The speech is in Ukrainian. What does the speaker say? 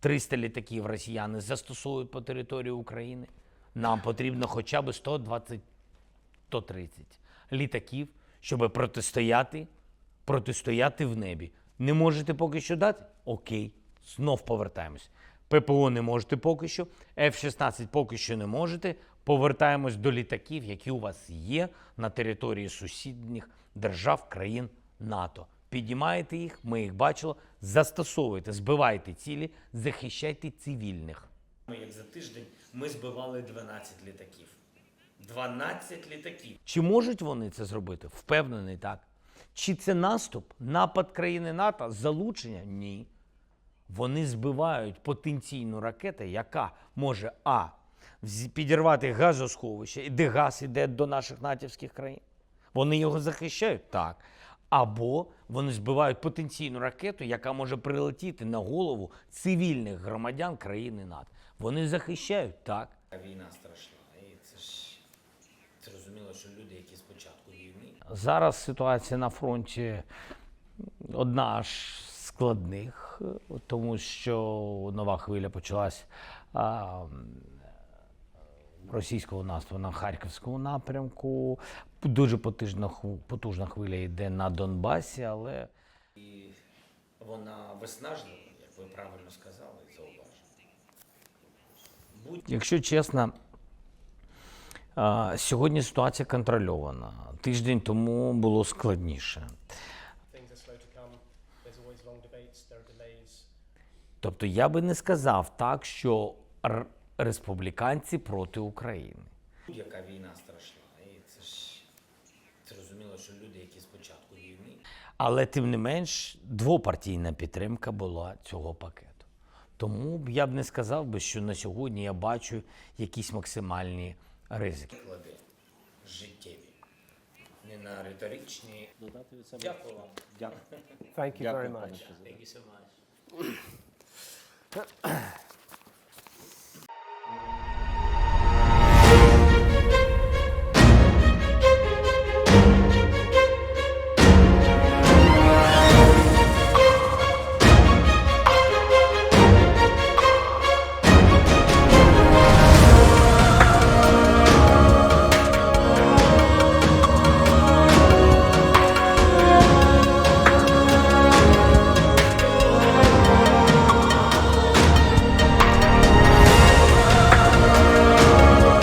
300 літаків росіяни застосовують по території України. Нам потрібно хоча б 120 130 літаків, щоб протистояти, протистояти в небі. Не можете поки що дати? Окей, знов повертаємось. ППО не можете поки що, F-16 поки що не можете. Повертаємось до літаків, які у вас є на території сусідніх держав, країн НАТО. Піднімаєте їх, ми їх бачили, застосовуйте, збивайте цілі, захищайте цивільних. Як за тиждень ми збивали 12 літаків. 12 літаків. Чи можуть вони це зробити? Впевнений так. Чи це наступ, напад країни НАТО, залучення? Ні. Вони збивають потенційну ракету, яка може А. Підірвати газосховище, де газ іде до наших натівських країн. Вони його захищають так. Або вони збивають потенційну ракету, яка може прилетіти на голову цивільних громадян країни НАТО. Вони захищають так. Війна страшна. І це ж зрозуміло, що люди, які спочатку війни. Зараз ситуація на фронті одна з складних, тому що нова хвиля почалась а, російського наступу на Харківському напрямку. Дуже потужна, потужна хвиля йде на Донбасі, але і вона виснажлива, як ви правильно сказали, зауважили. Якщо чесно, сьогодні ситуація контрольована. Тиждень тому було складніше. Тобто я би не сказав так, що р- республіканці проти України. Будь-яка війна страшна, і це ж зрозуміло, що люди, які спочатку війни. Але тим не менш, двопартійна підтримка була цього пакету. Тому я б не сказав би, що на сьогодні я бачу якісь максимальні ризики. Клади життєві, не на риторичні. додати Дякую вам. Thank you very much. Thank you so much.